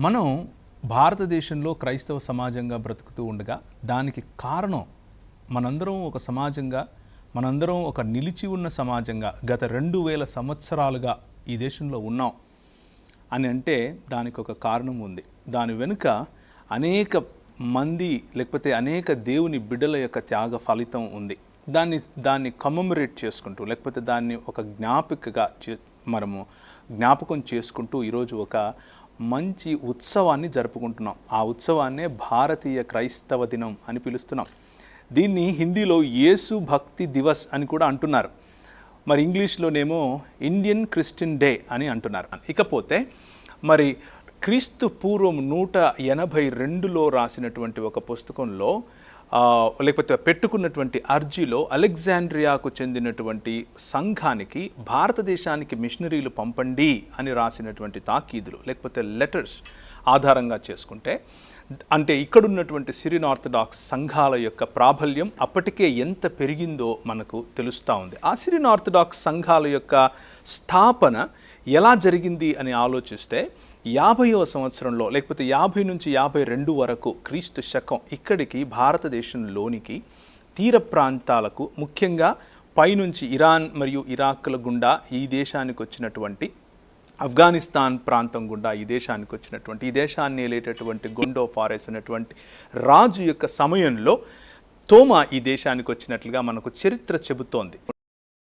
మనం భారతదేశంలో క్రైస్తవ సమాజంగా బ్రతుకుతూ ఉండగా దానికి కారణం మనందరం ఒక సమాజంగా మనందరం ఒక నిలిచి ఉన్న సమాజంగా గత రెండు వేల సంవత్సరాలుగా ఈ దేశంలో ఉన్నాం అని అంటే దానికి ఒక కారణం ఉంది. దాని వెనుక అనేక మంది లేకపోతే అనేక దేవుని బిడ్డల యొక్క త్యాగ ఫలితం ఉంది. దాన్ని దాన్ని కమమరేట్ చేసుకుంటూ లేకపోతే దాన్ని ఒక జ్ఞాపికగా చే మనము జ్ఞాపకం చేసుకుంటూ ఈరోజు ఒక మంచి ఉత్సవాన్ని జరుపుకుంటున్నాం. ఆ ఉత్సవాన్నే భారతీయ క్రైస్తవ దినం అని పిలుస్తున్నాం. దీన్ని హిందీలో యేసు భక్తి దివస్ అని కూడా అంటున్నారు. మరి ఇంగ్లీష్లోనేమో ఇండియన్ క్రిస్టియన్ డే అని అంటున్నారు. ఇకపోతే మరి క్రీస్తు పూర్వం నూట ఎనభై రెండులో రాసినటువంటి ఒక పుస్తకంలో లేకపోతే పెట్టుకున్నటువంటి అర్జీలో అలెగ్జాండ్రియాకు చెందినటువంటి సంఘానికి భారతదేశానికి మిషనరీలు పంపండి అని రాసినటువంటి తాకీదులు లేకపోతే లెటర్స్ ఆధారంగా చేసుకుంటే అంటే ఇక్కడున్నటువంటి సిరియన్ ఆర్థడాక్స్ సంఘాల యొక్క ప్రాబల్యం అప్పటికే ఎంత పెరిగిందో మనకు తెలుస్తూ ఉంది. ఆ సిరియన్ ఆర్థడాక్స్ సంఘాల యొక్క స్థాపన ఎలా జరిగింది అని ఆలోచిస్తే యాభైవ సంవత్సరంలో లేకపోతే యాభై నుంచి యాభై రెండు వరకు క్రీస్తు శకం ఇక్కడికి భారతదేశంలోనికి తీర ప్రాంతాలకు ముఖ్యంగా పైనుంచి ఇరాన్ మరియు ఇరాక్ల గుండా ఈ దేశానికి వచ్చినటువంటి ఆఫ్ఘనిస్తాన్ ప్రాంతం గుండా ఈ దేశానికి వచ్చినటువంటి ఈ దేశాన్ని వెళ్ళేటటువంటి గొండో ఫారెస్ అనేటువంటి రాజు యొక్క సమయంలో తోమా ఈ దేశానికి వచ్చినట్లుగా మనకు చరిత్ర చెబుతోంది.